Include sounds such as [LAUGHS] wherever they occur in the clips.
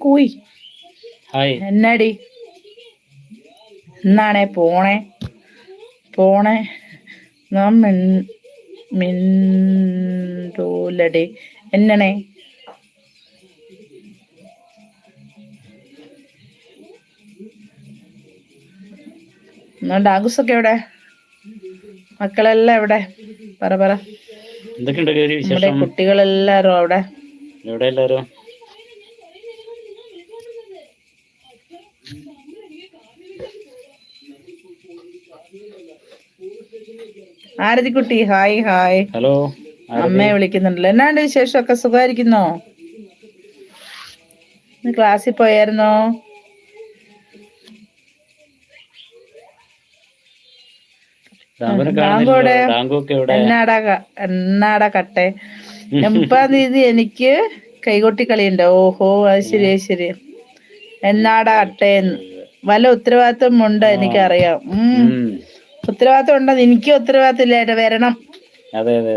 കൂയി. എന്നാടി? എന്നാണേ പോണേ? പോണേ? നാം മിണ്ടൂലടി എന്നണേ? ഡാഗുസൊക്കെ എവിടെ? മക്കളെല്ലാം എവിടെ? പറ പറ. എന്തൊക്കെയുണ്ട് ഗൗരി വിശേഷം? കുട്ടികളെല്ലാരും അവിടെ? എവിടെ എല്ലാരും? ആരതിക്കുട്ടി ഹായ് ഹായ്. ഹലോ അമ്മയെ വിളിക്കുന്നുണ്ടല്ലോ. എന്നാണ്ട് വിശേഷമൊക്കെ സുഖമായിരിക്കുന്നോ? ക്ലാസ്സിൽ പോയായിരുന്നോ? എന്നാടാ എന്നാടാ കട്ടെ? മുപ്പാം തീയതി എനിക്ക് കൈകൊട്ടി കളിയുണ്ട്. ഓഹോ അത് ശരി ശരി. എന്നാടാ കട്ടെ? വല്ല ഉത്തരവാദിത്വം ഉണ്ട് എനിക്കറിയാം. ഉം. ഉത്തരവാദിത്വം ഉണ്ടെന്ന് എനിക്ക് ഉത്തരവാദിത്വം ഇല്ലായിട്ട് വരണം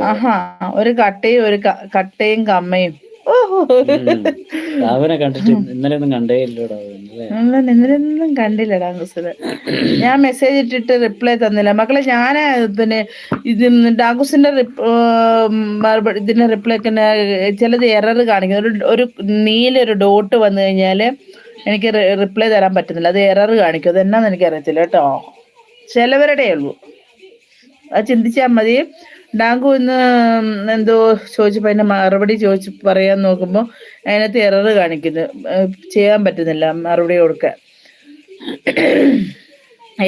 ആഹാ ഒരു കട്ടയും ഒരു കട്ടയും കമ്മയും. ഓഹോ [LAUGHS] കണ്ടിട്ട് ഇന്നലെ ഒന്നും കണ്ടേ ഇല്ലടാ നമ്മൾ ഇന്നലെയൊന്നും കണ്ടില്ലടാ ഡാങ്കുസിന് ഞാൻ മെസ്സേജ് ഇട്ടിട്ട് റിപ്ലൈ തന്നില്ല. മക്കളെ ഞാൻ പിന്നെ ഇത് ഡാങ്കുസിന്റെ മറുപടി ഇതിന്റെ റിപ്ലൈ ഒക്കെ ചിലത് എറർ കാണിക്കുന്നു ഒരു ഒരു നീലൊരു ഡോട്ട് വന്നു കഴിഞ്ഞാൽ എനിക്ക് റിപ്ലൈ തരാൻ പറ്റുന്നില്ല. അത് എറർ കാണിക്കും. അത് എന്നാന്ന് എനിക്ക് അറിയത്തില്ല കേട്ടോ. ചിലവരുടെ ഉള്ളൂ. അത് ചിന്തിച്ചാൽ മതി. ഡാങ്കു ഇന്ന് എന്തോ ചോദിച്ചപ്പോൾ അതിന്റെ മറുപടി ചോദിച്ച് പറയാൻ നോക്കുമ്പോൾ അതിനകത്ത് എറർ കാണിക്കുന്നു. ചെയ്യാൻ പറ്റുന്നില്ല മറുപടി കൊടുക്കാൻ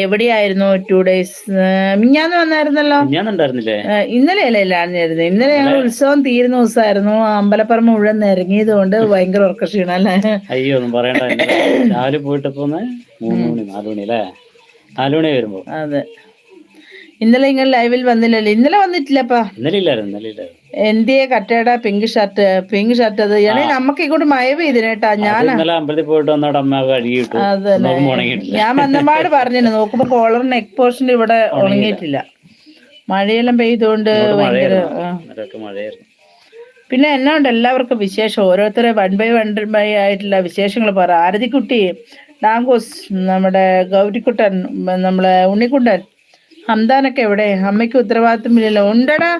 എവിടെയായിരുന്നു ടു ഡേയ്സ് മിഞ്ഞാന്ന് വന്നായിരുന്നല്ലോ? ഇന്നലെ അല്ലേ ഇല്ലായിരുന്നു ഇന്നലെ ഞങ്ങൾ ഉത്സവം തീരുന്ന ദിവസമായിരുന്നു. അമ്പലപ്പറമ്പ് മുഴുവൻ ഇറങ്ങിയത് കൊണ്ട് ഭയങ്കര ഉറക്ക അയ്യോ ഒന്നും പറയണ്ട. രാവിലെ പോയിട്ട് മൂന്ന് മണി നാല് മണി അല്ലേ? നാല് മണി വരുമ്പോ. അതെ. ഇന്നലെ ഇങ്ങനെ ലൈവിൽ വന്നില്ലല്ലോ. ഇന്നലെ വന്നിട്ടില്ലപ്പാ. ഇന്നലെ ഇല്ലായിരുന്നു ഇന്നലെ ഇല്ലായിരുന്നു. എന്റെ കട്ടയുടെ പിങ്ക് ഷർട്ട് പിങ്ക് ഷർട്ട് അത്. ഇണേ നമുക്ക് ഇങ്ങോട്ട് മഴ പെയ്തിനേട്ടാ ഞാൻ അത് ഇന്നലെ അമ്പലത്തിൽ പോയിട്ട് വന്നോട് അമ്മ കഴുകിയിട്ടു അതന്നെ നോക്കുമ്പോ ഉണങ്ങിയിട്ടില്ല. ഞാൻ വന്നപാട് പറഞ്ഞു നോക്കുമ്പോ കോളർ നെക്ക് പോർഷൻ ഇവിടെ ഉണങ്ങിയിട്ടില്ല. മഴയെല്ലാം പെയ്തുകൊണ്ട് ഭയങ്കര പിന്നെ എന്നാ ഉണ്ട് എല്ലാവർക്കും വിശേഷം. ഓരോരുത്തരെ വൺ ബൈ വൺ ബൈ ആയിട്ടുള്ള വിശേഷങ്ങൾ പറ. ആരതിക്കുട്ടി ഡാങ്കോസ് നമ്മുടെ ഗൗരിക്കുട്ടൻ നമ്മളെ ഉണ്ണിക്കുട്ടൻ ഹംദാനൊക്കെ എവിടെ? അമ്മയ്ക്ക് ഉത്തരവാദിത്വം ഇല്ലല്ലോ ഉണ്ടടാ.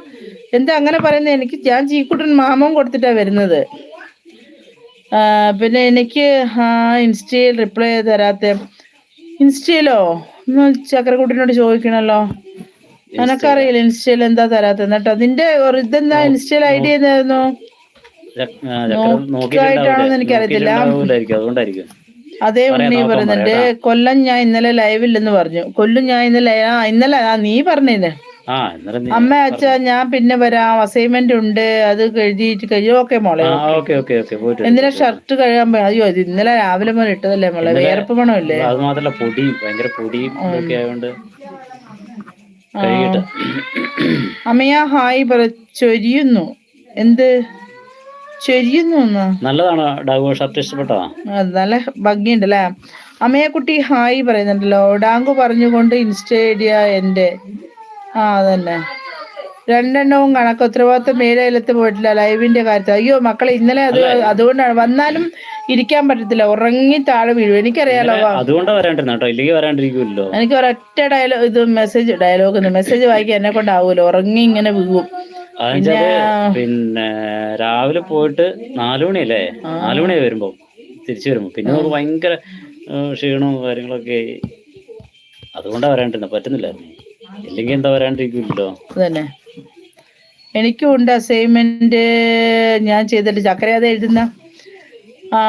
എന്താ അങ്ങനെ പറയുന്നത് എനിക്ക് ഞാൻ ചീക്കുട്ടൻ മാമം കൊടുത്തിട്ടാ വരുന്നത്. പിന്നെ എനിക്ക് ആ ഇൻസ്റ്റയിൽ റിപ്ലൈ തരാത്ത. ഇൻസ്റ്റയിലോ? ഒന്ന് ചക്രക്കുട്ടിനോട് ചോദിക്കണല്ലോ. എനക്കറിയില്ല ഇൻസ്റ്റയിൽ എന്താ തരാത്ത? എന്നിട്ട് അതിന്റെ ഒരു ഇതെന്താ ഇൻസ്റ്റയിൽ ഐഡിയ എന്തായിരുന്നു എനിക്കറിയത്തില്ല. അതേ ഉണ്ണി പറയുന്നുണ്ട് കൊല്ലം ഞാൻ ഇന്നലെ ലൈവില്ലെന്ന് പറഞ്ഞു. കൊല്ലും ഞാൻ ഇന്നലെ ആ ഇന്നലെ ആ നീ പറഞ്ഞേ അമ്മ അച്ഛ ഞാൻ പിന്നെ വരാം. അസൈൻമെന്റ് ഉണ്ട്. അത് എഴുതിയിട്ട് കഴിയും? ഓക്കെ മോളെ എന്തിനാ ഷർട്ട് കഴുകാൻ പോയി? അയ്യോ ഇത് ഇന്നലെ രാവിലെ മുതൽ ഇട്ടതല്ലേ മോളെ വേർപ്പ് മണമല്ലേ? അത് മാത്രല്ല പൊടിയും ഭയങ്കര പൊടിയും ആയതുകൊണ്ട് അമ്മയാ ഹായ് പറ ചൊരിയുന്നു. എന്ത്? ചൊരിയുന്നു നല്ലതാണ്? ഡാഗോ ഷർട്ട് ഇഷ്ടപ്പെട്ടോ? അത് നല്ല ഭംഗിയുണ്ടല്ലേ? അമ്മയെ കുട്ടി ഹായ് പറയുന്നുണ്ടല്ലോ. ഡാങ്കു പറഞ്ഞുകൊണ്ട് ഇൻസ്റ്റേഡിയ എന്റെ ആ അതന്നെ. രണ്ടെണ്ണവും കണക്ക് ഉത്തരവാദിത്വം മേലയിലത്ത് പോയിട്ടില്ല. ലൈവിന്റെ കാര്യത്തിൽ. അയ്യോ മക്കളെ ഇന്നലെ അത് അതുകൊണ്ടാണ്. വന്നാലും ഇരിക്കാൻ പറ്റത്തില്ല. ഉറങ്ങി താഴെ വീഴും. എനിക്കറിയാലോ വാ. അതുകൊണ്ടാ വരാണ്ടിരുന്ന കേട്ടോ. ഇല്ലെങ്കിൽ വരാണ്ടിരിക്കുമല്ലോ. എനിക്ക് ഒരൊറ്റ ഡയലോഗ് ഇത് മെസ്സേജ് ഡയലോഗ് മെസ്സേജ് വായിക്കാൻ എന്നെ കൊണ്ടാവൂല. ഉറങ്ങി ഇങ്ങനെ വീഴും. അതെന്നുവെച്ചാൽ പിന്നെ രാവിലെ പോയിട്ട് നാലു മണിയല്ലേ? നാലു മണി വരുമ്പോ തിരിച്ചു വരുമ്പോ. പിന്നെ നമുക്ക് ഭയങ്കര ക്ഷീണവും കാര്യങ്ങളൊക്കെ ആയി. അതുകൊണ്ടാ വരാണ്ടിരുന്ന. പറ്റുന്നില്ലായിരുന്നു. ഇല്ലെങ്കിൽ എന്താ വരാണ്ടിരിക്കില്ലോ അതന്നെ. എനിക്കും ഉണ്ട് അസൈൻമെന്റ് ഞാൻ ചെയ്തിട്ട് ചക്കര അത് എഴുതുന്ന. ആ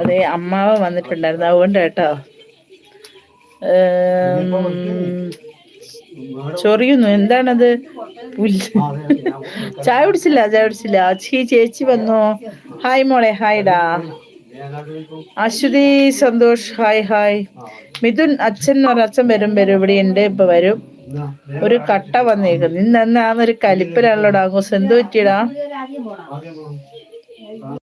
അതെ അമ്മാവ വന്നിട്ടുണ്ടായിരുന്നു. അതുകൊണ്ട് കേട്ടോ. ചൊറിയുന്നു. എന്താണത്? പുല്ല് ചായ കുടിച്ചില്ല ചായ കുടിച്ചില്ല. ചീ ചേച്ചി വന്നു. ഹായ് മോളെ ഹായ്ഡാ അശ്വതി സന്തോഷ് ഹായ് ഹായ്. മിഥുൻ അച്ഛൻ എന്ന് പറഞ്ഞ അച്ഛൻ വരും വരും. ഇവിടെ ഉണ്ട് ഇപ്പൊ വരും. ഒരു കട്ട വന്നേക്കുന്നു. ഇന്ന് ആ ഒരു കലിപ്പിലാണല്ലോ ഡാങ്കോസ് എന്ത് പറ്റിയടാ. Amen.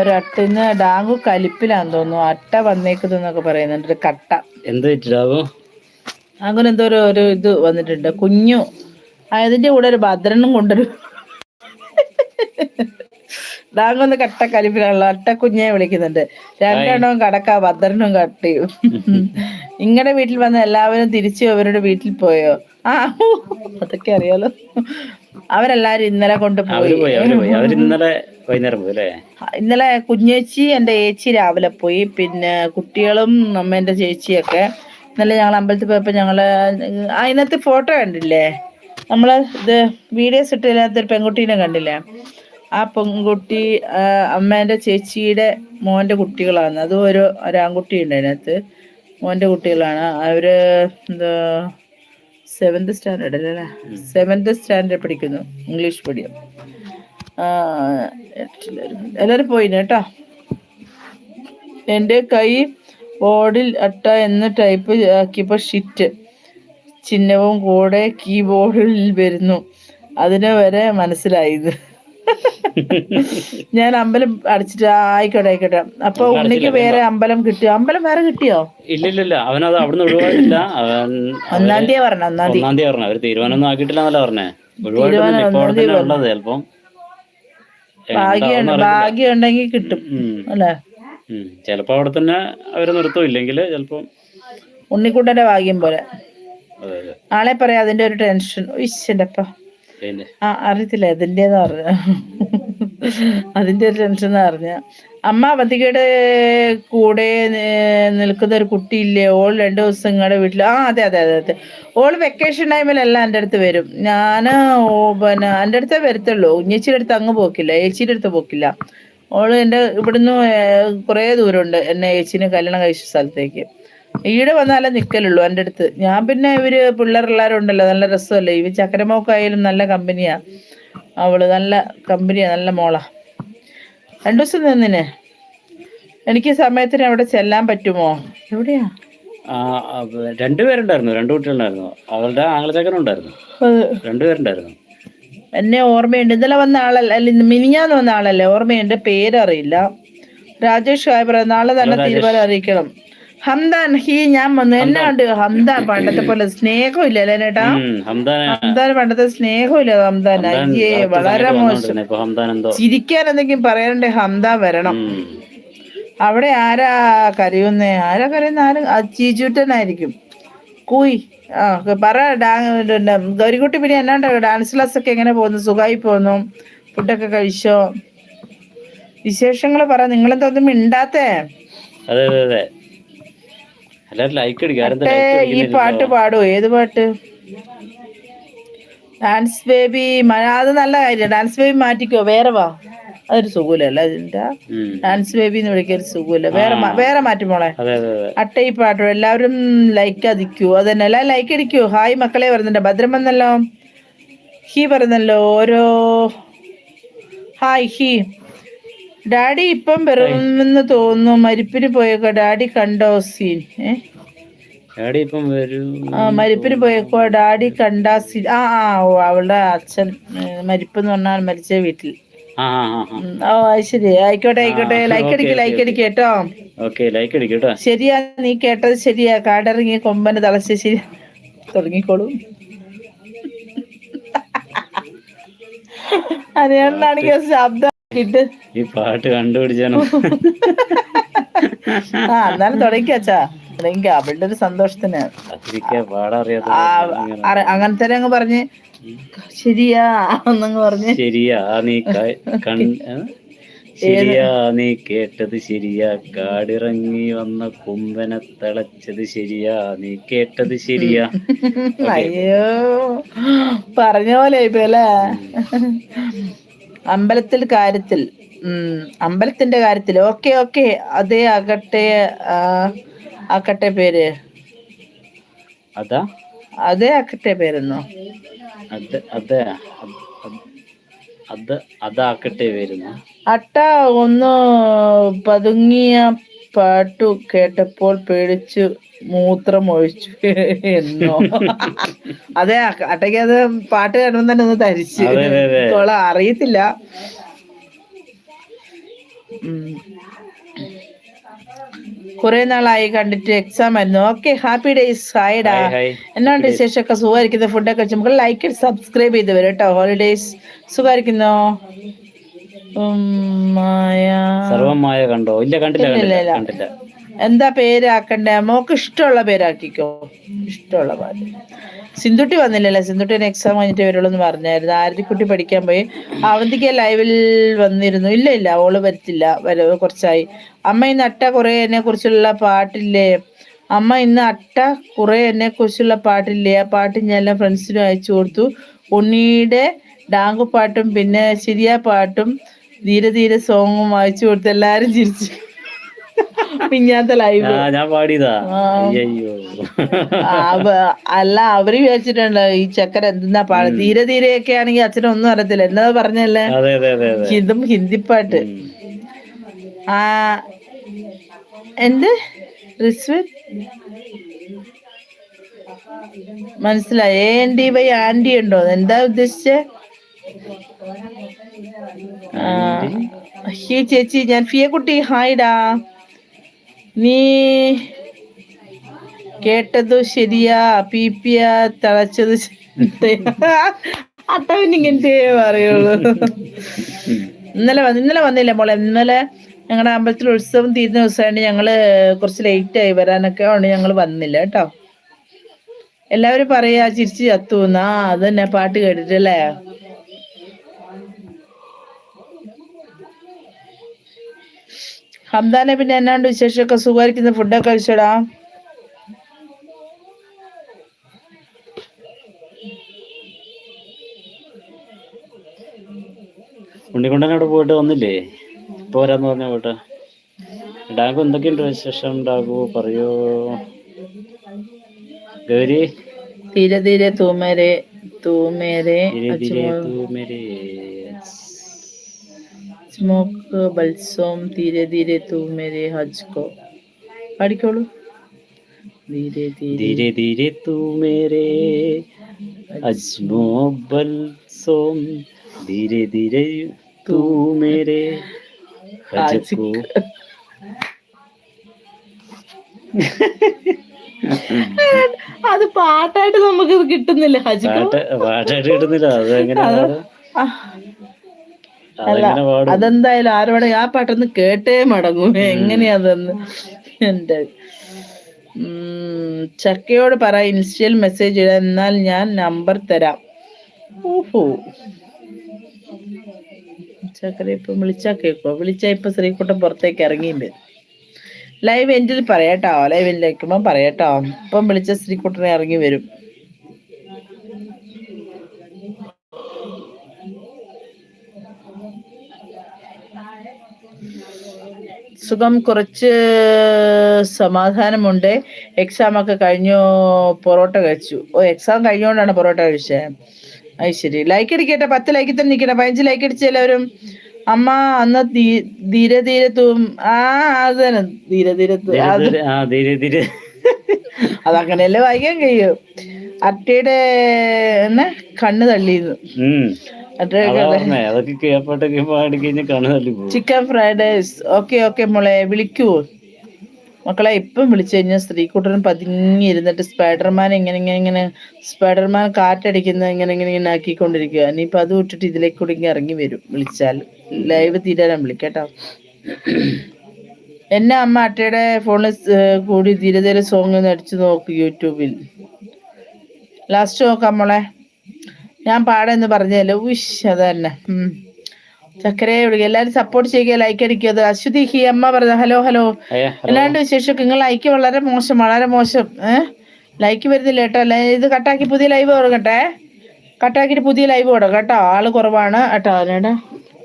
ഒരു അട്ടിന്ന് ഡാങ്കു കലിപ്പിലാന്ന് തോന്നുന്നു. അട്ട വന്നേക്കുന്നൊക്കെ പറയുന്നുണ്ട്. ഒരു കട്ട. എന്ത് പറ്റിടാവോ അങ്ങനെ എന്തോ ഒരു ഒരു ഇത് വന്നിട്ടുണ്ട്. കുഞ്ഞു. അതിന്റെ കൂടെ ഒരു ഭദ്രനും കൊണ്ടൊരു ഡാങ്കൊന്ന് കട്ട കലിപ്പിലാണല്ലോ. അട്ട കുഞ്ഞെ വിളിക്കുന്നുണ്ട്. രണ്ടെണ്ണവും കടക്ക ഭദ്രനും കട്ടിയും നിങ്ങളുടെ വീട്ടിൽ വന്ന എല്ലാവരും തിരിച്ചു അവരുടെ വീട്ടിൽ പോയോ? ആ അതൊക്കെ അറിയാലോ. അവരെല്ലാരും ഇന്നലെ കൊണ്ട് അവർ പോയി പോയി അവർ പോയി. അവർ ഇന്നലെ വൈകുന്നേരം പോയി അല്ലേ? ഇന്നലെ കുഞ്ഞേച്ചി എന്റെ ഏച്ചി രാവിലെ പോയി. പിന്നെ കുട്ടികളും അമ്മേന്റെ ചേച്ചിയൊക്കെ. ഇന്നലെ ഞങ്ങൾ അമ്പലത്തിൽ പോയപ്പോ ഞങ്ങൾ അതിനകത്ത് ഫോട്ടോ കണ്ടില്ലേ? നമ്മൾ ഇത് വീഡിയോസ് ഇട്ടില്ലാത്ത ഒരു പെൺകുട്ടീനെ കണ്ടില്ലേ? ആ പെൺകുട്ടി അമ്മേന്റെ ചേച്ചിയുടെ മോന്റെ കുട്ടികളാണ്. അതും ഒരു ഒരാൺകുട്ടി ഉണ്ട് അതിനകത്ത്. മോന്റെ കുട്ടികളാണ്. അവർ എന്താ സെവൻത് സ്റ്റാൻഡേർഡ് അല്ലേ? സെവൻത് സ്റ്റാൻഡേർഡ് പഠിക്കുന്നു ഇംഗ്ലീഷ് മീഡിയം എല്ലാവരും പോയിന് കേട്ടോ. എന്റെ കൈ ബോർഡിൽ അട്ട എന്ന് ടൈപ്പ് ആക്കിയപ്പോൾ ഷിറ്റ് ചിഹ്നവും കൂടെ കീബോർഡിൽ വരുന്നു. അതിനെ വരെ മനസ്സിലായത് [LAUGHS] ഞാൻ അമ്പലം അടിച്ചിട്ട് ആയിക്കോട്ടെ ആയിക്കോട്ടെ. അപ്പൊ ഉണ്ണിക്ക് വേറെ അമ്പലം കിട്ടിയോ? അമ്പലം വേറെ കിട്ടിയോ? ഇല്ലില്ല ഇല്ല ഇല്ല അവനത് അവിടുന്ന് ഒഴിവായിട്ടില്ല. ഒന്നാം തീയതി പറഞ്ഞ? ഒന്നാം തീയതി. ഒന്നാം തീയതി പറഞ്ഞു? അവർ തീരുമാനമൊന്നും ആക്കിയിട്ടില്ല പറഞ്ഞേ. ഉള്ളത് ചിലപ്പം. ഭാഗ്യം ഭാഗ്യം ഉണ്ടെങ്കിൽ കിട്ടും. അല്ലേ. ചിലപ്പോ അവിടെ തന്നെ അവർ നിർത്തും ഇല്ലെങ്കിൽ ചിലപ്പം ഉണ്ണിക്കുട്ടന്റെ ഭാഗ്യം പോലെ. ആളെ പറയാ അതിന്റെ ഒരു ടെൻഷൻ. ഇശ്ശന്റെ ആ അറിയത്തില്ല. അതിന്റെന്ന് പറഞ്ഞ അതിന്റെ ഒരു ടെൻഷൻ എന്ന് പറഞ്ഞ അമ്മ അവധികയുടെ കൂടെ നിൽക്കുന്ന ഒരു കുട്ടിയില്ലേ? ഓൾ രണ്ട് ദിവസം നിങ്ങളുടെ വീട്ടിൽ ആ അതെ അതെ അതെ അതെ. ഓൾ വെക്കേഷൻ ടൈമിലെല്ലാം എന്റെ അടുത്ത് വരും. ഞാൻ പിന്നെ എന്റെ അടുത്തേ വരത്തുള്ളൂ. ഉഞ്ഞച്ചിയുടെ അടുത്ത് അങ്ങ് പോക്കില്ല. ഏച്ചിയുടെ അടുത്ത് പോക്കില്ല. ഓൾ എന്റെ ഇവിടുന്ന് കുറേ ദൂരമുണ്ട്. എന്നെ ഏച്ചിനെ കല്യാണം കഴിച്ച സ്ഥലത്തേക്ക്. ഈടെ വന്നാലേ നിൽക്കലുള്ളൂ എന്റെ അടുത്ത്. ഞാൻ പിന്നെ ഇവർ പിള്ളേരെല്ലാവരും ഉണ്ടല്ലോ നല്ല രസമല്ലേ? ഇവ ചക്കരമോക്കായാലും നല്ല കമ്പനിയാ. അവൾ നല്ല കമ്പനിയാ നല്ല മോളാ. രണ്ടു ദിവസം നിന്നിന്. എനിക്ക് സമയത്തിന് അവിടെ ചെല്ലാൻ പറ്റുമോ? എവിടെയാ? ആ അവ- രണ്ടുപേരുണ്ടായിരുന്നു രണ്ടു കുട്ടികളുണ്ടായിരുന്നു. അവളുടെ രണ്ടുപേരുണ്ടായിരുന്നു എന്നെ ഓർമ്മയുണ്ട്. ഇന്നലെ വന്ന ആളല്ല മിനിഞ്ഞാന്ന് വന്ന ആളല്ലേ? ഓർമ്മയുണ്ട് പേരറിയില്ല. രാജേഷ് ആയ നാളെ തന്നെ തീരുമാനം അറിയിക്കണം. ഹംദാൻ ഹി ഞാൻ വന്നു. എന്നെ ഉണ്ട് ഹംദാൻ പണ്ടത്തെ പോലെ സ്നേഹമില്ല അല്ലേ ചേട്ടാ? ഹംദാൻ പണ്ടത്തെ സ്നേഹമില്ല ഹംദാൻ. അയ്യേ വളരെ മോശം. ചിരിക്കാൻ എന്തെങ്കിലും പറയണ്ടേ ഹംദാൻ വരണം. അവിടെ ആരാ കരയുന്നേ? ആരാ കരയുന്ന? ആരും? ചീച്ചൂട്ടനായിരിക്കും. കൂയ്. ആ പറ ഗൗരിക്കുട്ടി പിന്നെ എന്നാണ്ട് ഡാൻസ് ക്ലാസ് ഒക്കെ എങ്ങനെ പോകുന്നു? സുഖമായി പോന്നു ഫുഡൊക്കെ കഴിച്ചോ? വിശേഷങ്ങൾ പറ. നിങ്ങളെന്തോന്നും മിണ്ടാത്തേ? അതെ അതെ അതെ. എല്ലാരും ലൈക്ക് അടിക്കും ഈ പാട്ട് പാടുവോ ഏത് പാട്ട്? ഡാൻസ് ബേബി അത് നല്ല കാര്യം ഡാൻസ് ബേബി മാറ്റിക്കോ വേറെ വാ. അതൊരു സുഖമില്ല അതിന്റെ ഡാൻസ് ബേബി എന്ന് വിളിക്കൊരു സുഖമില്ല വേറെ വേറെ മാറ്റി മോളെ. അതെ അതെ അതെ. അട്ട ഈ പാട്ടോ എല്ലാവരും ലൈക്ക് അടിക്കൂ. അതന്നെ എല്ലാം ലൈക്ക് അടിക്കൂ. ഹായ് മക്കളെ പറയുന്നുണ്ട് ഭദ്രം വന്നല്ലോ. ഹീ പറയുന്നല്ലോ ഓരോ. ഹായ് ഹീ ഡാഡി ഇപ്പം വരുമെന്ന് തോന്നുന്നു. മരിപ്പിന് പോയേക്കോ? ഡാഡി കണ്ടോ സീൻ? ഡാഡി ഇപ്പം വരും ആ, മരിപ്പിന് പോയപ്പോ ഡാഡി കണ്ടാ സി- ആ ആ ഓ അവളുടെ അച്ഛൻ മരിപ്പ് എന്ന് പറഞ്ഞാൽ മരിച്ച വീട്ടിൽ. ഓ ശരി. ആയിക്കോട്ടെ ആയിക്കോട്ടെ. ലൈക്ക് അടിക്ക് ലൈക്ക് അടിക്ക് കേട്ടോ. ഓക്കെ. ലൈക്ക് അടിക്ക് കേട്ടോ. ശരിയാ നീ കേട്ടത് ശരിയാ. കാടിറങ്ങി കൊമ്പന് തളച്ച് ശരി. തുടങ്ങിക്കോളൂ. [LAUGHS] അതിനാണെങ്കിൽ ശബ്ദം ഈ പാട്ട് കണ്ടുപിടിച്ചാണ്? ആ എന്നാലും തുടങ്ങിക്കാച്ചാ തുടങ്ങിക്ക. അവളുടെ ഒരു സന്തോഷത്തിന്. അങ്ങനത്തെ അങ്ങ് പറഞ്ഞ് ശരിയാ എന്നങ്ങ് പറഞ്ഞ്. ശരിയാ നീ ശരിയാ നീ കേട്ടത് ശരിയാ. കാടിറങ്ങി വന്ന കുമ്പനെ തിളച്ചത് ശരിയാ. നീ കേട്ടത് ശരിയാ. അയ്യോ. പറഞ്ഞ പോലെ ഇപ്പൊ അല്ലേ അമ്പലത്തിൽ കാര്യത്തിൽ അമ്പലത്തിന്റെ കാര്യത്തിൽ. Okay okay. അതേ ആകട്ടെ ആക്കട്ടെ പേര്. അതാ? അതേ ആക്കട്ടെ പേരെന്നോ? അത് അത് അത് അതാക്കട്ടെ വരുന്നു അട്ട ഒന്ന് പതുങ്ങിയ പാട്ടു കേട്ടപ്പോൾ പേടിച്ചു മൂത്രം ഒഴിച്ചു എന്നോ? അതെ അട്ടയ്ക്ക് അത് പാട്ട് കേട്ടപ്പോൾ തന്നെ ഒന്ന് തരിച്ചു. അറിയത്തില്ല. കുറെ നാളായി കണ്ടിട്ട് എക്സാം ആയിരുന്നു. ഓക്കെ ഹാപ്പി ഡേയ്സ് ഹായ്ഡാ എന്നാണ്ട് വിശേഷമൊക്കെ സുഖമായിരിക്കുന്ന. ഫുഡൊക്കെ വെച്ച് നമുക്ക് ലൈക്ക് സബ്സ്ക്രൈബ് ചെയ്ത് വരും കേട്ടോ. ഹോളിഡേയ്സ് സുഖമായിരിക്കുന്നോ? സർവമായ കണ്ടോ? ഇല്ല കണ്ടില്ല കണ്ടില്ല എന്താ പേരാക്കണ്ടേ? മോക്ക് ഇഷ്ടമുള്ള പേരാക്കിക്കോ. ഇഷ്ടമുള്ള പാട്ട്. സിന്ധുട്ടി വന്നില്ലല്ലോ? സിന്ധുട്ടിന് എക്സാം കഴിഞ്ഞിട്ട് വരുള്ളൂ എന്ന് പറഞ്ഞായിരുന്നു. ആരതിക്കുട്ടി പഠിക്കാൻ പോയി. അവന്തിക്ക് ലൈവിൽ വന്നിരുന്നു. ഇല്ല ഇല്ല അവൾ വരത്തില്ല. വര കുറച്ചായി. അമ്മ ഇന്ന് അട്ട കുറെ എന്നെ കുറിച്ചുള്ള പാട്ടില്ലേ? അമ്മ ഇന്ന് അട്ട കുറെ എന്നെ കുറിച്ചുള്ള പാട്ടില്ലേ? ആ പാട്ട് ഞാൻ എല്ലാം ഫ്രണ്ട്സിനും അയച്ചു കൊടുത്തു. ഉണ്ണിയുടെ ഡാങ്കു പാട്ടും പിന്നെ ശരിയാ പാട്ടും ധീരെ ധീരെ സോങ്ങും വായിച്ചു കൊടുത്ത് എല്ലാരും ചിരിച്ചു. പിഞ്ഞാത്ത ലൈവ് ഞാൻ പാടിയതാ. അല്ല അവർ വിചാരിച്ചിട്ടുണ്ട് ഈ ചക്കര എന്തെന്നാ പാട്? ധീരെ ഒക്കെ ആണെങ്കിൽ അച്ഛനൊന്നും അറിയത്തില്ല. എന്താ പറഞ്ഞല്ലേ ഇതും ഹിന്ദിപ്പാട്ട്. ആ എന്ത്? മനസ്സിലായി. A N D Y aunty ഉണ്ടോ? എന്താ ഉദ്ദേശിച്ചേ? ഹീ ചേച്ചി ഞാൻ ഫിയ കുട്ടി. ഹായ്ഡാ നീ കേട്ടതു ശരിയാ? പീപ്പിയ തളച്ചത് അട്ടവനിങ്ങനത്തെ പറയുള്ളൂ. ഇന്നലെ വന്ന് ഇന്നലെ വന്നില്ല മോളെ? ഇന്നലെ ഞങ്ങളുടെ അമ്പലത്തിൽ ഉത്സവം തീരുന്ന ദിവസമായിട്ട് ഞങ്ങൾ കുറച്ച് ലേറ്റ് ആയി വരാനൊക്കെ ആണ് ഞങ്ങൾ വന്നില്ല കേട്ടോ. എല്ലാവരും പറയാ ചിരിച്ച് ചത്തുന്നാ അത് തന്നെ പാട്ട് കേട്ടിട്ടല്ലേ? ഹംദാനെ പിന്നെ എന്നാണ്ട് വിശേഷമൊക്കെ? സുഖമായിരിക്കുന്ന? ഫുഡൊക്കെ കഴിച്ചടാ? ഉണ്ണിക്കൊണ്ടൻ അവിടെ പോയിട്ട് വന്നില്ലേ? പോരാന്ന് പറഞ്ഞ പോട്ടെ ഡാഗു എന്തൊക്കെയുണ്ട് വിശേഷം? ഡാഗു പറയൂ. ഗൗരി? തീരെ തീരെ തൂമേരെ തൂമേരെ തൂമേരെ. സ്മോക്ക് ബൽസോം ധീരെ ധീരെ തൂമേരെ ഹജ്കോ പാടിക്കോളൂ ധീരെ ധീരെ धीरे धीरे तू मेरे अजमो बलसोम धीरे धीरे तू मेरे हजको അത് പാട്ടായിട്ട് നമുക്ക് ഇത് കിട്ടുന്നില്ല ഹജ്കോ പാട്ട് പാട്ടായിട്ട് കിട്ടുന്നില്ല അത് എങ്ങനെ അതെങ്ങനെ അതെന്തായാലും ആരോടെ ആ പാട്ടൊന്ന് കേട്ടേ മടങ്ങും. എങ്ങനെയാതെന്ന്. എന്റെ ഉം, ചക്കയോട് പറ ഇൻസ്റ്റയിൽ മെസ്സേജ് ഇടാൻ എന്നാൽ ഞാൻ നമ്പർ തരാം. ഓഹോ. ചക്കര ഇപ്പൊ വിളിച്ചാ കേക്കോ? വിളിച്ചാ ഇപ്പൊ ശ്രീകുട്ടൻ പുറത്തേക്ക് ഇറങ്ങിയില്ലേ? ലൈവ് എൻഡിൽ പറയട്ടോ. ലൈവ് എൻഡിലേക്കുമ്പോ പറയട്ടോ. ഇപ്പം വിളിച്ച ശ്രീകുട്ടനെ ഇറങ്ങി വരും. സുഖം കുറച്ച് സമാധാനമുണ്ട്. എക്സാം ഒക്കെ കഴിഞ്ഞു പൊറോട്ട കഴിച്ചു. ഓ എക്സാം കഴിഞ്ഞുകൊണ്ടാണ് പൊറോട്ട കഴിച്ചത് അത് ശരി. ലൈക്ക് അടിക്കട്ടെ പത്ത് ലൈക്ക് തന്നെ നിൽക്കട്ടെ പതിനഞ്ച് ലൈക്ക് അടിച്ച എല്ലാവരും. അമ്മ അന്ന് ധീരെ ധീരെ തൂം. ആ അത് തന്നെ. ധീരെ ധീരെ ധീരെ ധീരെ [LAUGHS] അതങ്ങനെയല്ലേ വായിക്കാൻ കഴിയും. അട്ടയുടെ എന്നാ കണ്ണ് തള്ളിയിരുന്നു. അതൊക്കെ കേപ്പാട്ടൊക്കെ പാടി കഴിഞ്ഞാൽ chicken fried rice okay okay മോളെ വിളിക്കൂ. മക്കളെ ഇപ്പം വിളിച്ചു കഴിഞ്ഞാൽ സ്ത്രീക്കൂട്ടൻ പതുങ്ങി ഇരുന്നിട്ട് സ്പൈഡർമാൻ ഇങ്ങനെ ഇങ്ങനെ ഇങ്ങനെ സ്പൈഡർമാൻ കാറ്റടിക്കുന്ന ഇങ്ങനെ ഇങ്ങനെ ഇങ്ങനെ ആക്കിക്കൊണ്ടിരിക്കുക. ഇനിയിപ്പോൾ അത് വിട്ടിട്ട് ഇതിലേക്ക് കൂടി ഇങ്ങനെ ഇറങ്ങി വരും. വിളിച്ചാൽ ലൈവ് തീരാൻ വിളിക്കട്ടോ എന്നെ അമ്മ അട്ടയുടെ ഫോണിൽ കൂടി ധീരെ ധീരെ സോങ് ഒന്ന് അടിച്ചു നോക്ക് യൂട്യൂബിൽ. ലാസ്റ്റ് നോക്കാം മോളെ. ഞാൻ പാടെന്ന് പറഞ്ഞല്ലോ. ഉഷ് അത് തന്നെ ഉം. ചക്കരയെ വിളിക്കുക എല്ലാരും സപ്പോർട്ട് ചെയ്യുക ലൈക്ക് അടിക്കുക. അത് അശ്വതി ഹി അമ്മ പറഞ്ഞ ഹലോ ഹലോ എല്ലാണ്ട് വിശേഷം നിങ്ങൾ ലൈക്ക് വളരെ മോശം വളരെ മോശം. ഏഹ് ലൈക്ക് വരുന്നില്ല കേട്ടോ. അല്ലെ ഇത് കട്ടാക്കി പുതിയ ലൈവ് തുടങ്ങട്ടെ കട്ടാക്കിയിട്ട് പുതിയ ലൈവ് തുടങ്ങും കേട്ടോ ആൾ കുറവാണ്. കേട്ടോ അതിനാ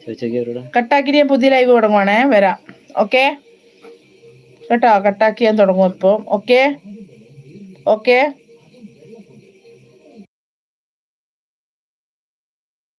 കട്ടാക്കിട്ട് കട്ടാക്കിയിട്ട് ഞാൻ പുതിയ ലൈവ് തുടങ്ങുവാണേ. വരാം. ഓക്കെ കേട്ടോ കട്ടാക്കി ഞാൻ തുടങ്ങും ഇപ്പം. Okay okay